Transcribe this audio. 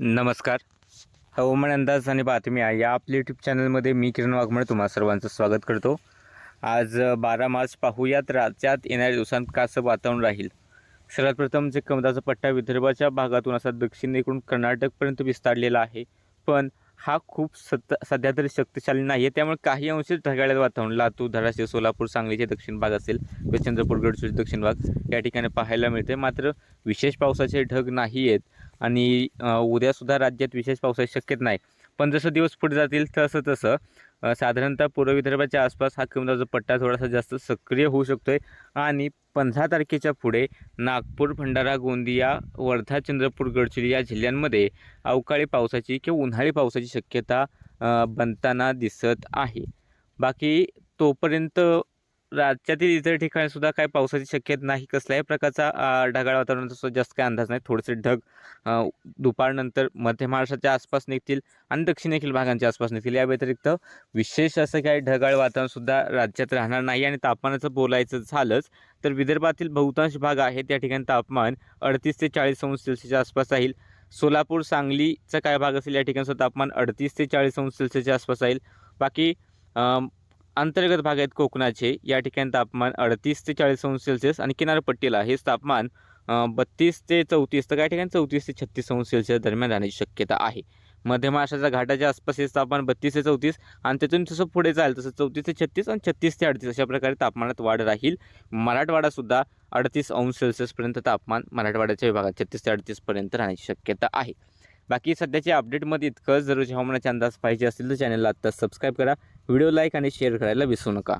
नमस्कार. हवामान अंदाज आणि बातम्या या आपल्या यूट्यूब चॅनलमध्ये मी किरण वाघमळे तुम्हा सर्वांचं स्वागत करतो. आज बारा मार्च पाहूयात. राज्यात येणाऱ्या दिवसांत कसं वातावरण राहील. सर्वात प्रथम जे कमदाचा पट्टा विदर्भाच्या भागातून असा दक्षिणेकडून कर्नाटकपर्यंत विस्तारलेला आहे. पण हा खूप सत सध्या तरी शक्तिशाली नाही आहे. त्यामुळे काही अंशी ढगाळ्यात वातावरण लातूर धाराशिव सोलापूर सांगलीचे दक्षिण भाग असेल किंवा चंद्रपूर गडचिरोली दक्षिण भाग या ठिकाणी पाहायला मिळते. मात्र विशेष पावसाचे ढग नाही आहेत आणि उद्यासुद्धा राज्यात विशेष पावसाची शक्यता नाही. पण जसं दिवस पुढे जातील तसं तसं साधारणतः पूर्व विदर्भाच्या आसपास हा कमीदाचा पट्टा थोडासा जास्त सक्रिय होऊ शकतो आहे आणि पंधरा तारखेच्या पुढे नागपूर भंडारा गोंदिया वर्धा चंद्रपूर गडचिरोली या जिल्ह्यांमध्ये अवकाळी पावसाची किंवा उन्हाळी पावसाची शक्यता बनताना दिसत आहे. बाकी तोपर्यंत राज्यातील इतर ठिकाणी सुद्धा काही पावसाची शक्यता नाही. कसल्याही प्रकारचा ढगाळ वातावरणाचा जास्त काही अंदाज नाही. थोडेसे ढग दुपारनंतर मध्य महाराष्ट्राच्या आसपास निघतील आणि दक्षिणेखील भागांच्या आसपास निघतील. या व्यतिरिक्त विशेष असं काही ढगाळ वातावरणसुद्धा राज्यात राहणार नाही आणि तापमानाचं बोलायचं झालंच तर विदर्भातील बहुतांश भाग आहेत त्या ठिकाणी तापमान अडतीस ते चाळीस अंश सेल्सिअसच्या आसपास राहील. सोलापूर सांगलीचा काय भाग असेल या ठिकाणचं तापमान अडतीस ते चाळीस अंश सेल्सिअसच्या आसपास राहील. बाकी अंतर्गत भाग आहेत कोकणाचे. या ठिकाणी तापमान अडतीस ते चाळीस अंश सेल्सिअस आणि किनारपट्टीला हेच तापमान बत्तीस ते चौतीस तर काही ठिकाणी चौतीस ते छत्तीस अंश सेल्सिअस दरम्यान राहण्याची शक्यता आहे. मध्य महाराष्ट्राच्या घाटाच्या आसपास हेच तापमान बत्तीस ते चौतीस आणि त्यातून जसं पुढे जाईल तसं चौतीस ते छत्तीस आणि छत्तीस ते अडतीस अशा प्रकारे तापमानात वाढ राहील. मराठवाडासुद्धा अडतीस अंश सेल्सिअसपर्यंत तापमान मराठवाड्याच्या विभागात छत्तीस ते अडतीसपर्यंत राहण्याची शक्यता आहे. बाकी सध्याच्या अपडेटमध्ये इतकंच. जर हवामानाचे अंदाज पाहिजे असतील तर चॅनलला आत्ता सबस्क्राईब करा. व्हिडिओ लाईक आणि शेअर करायला विसरू नका.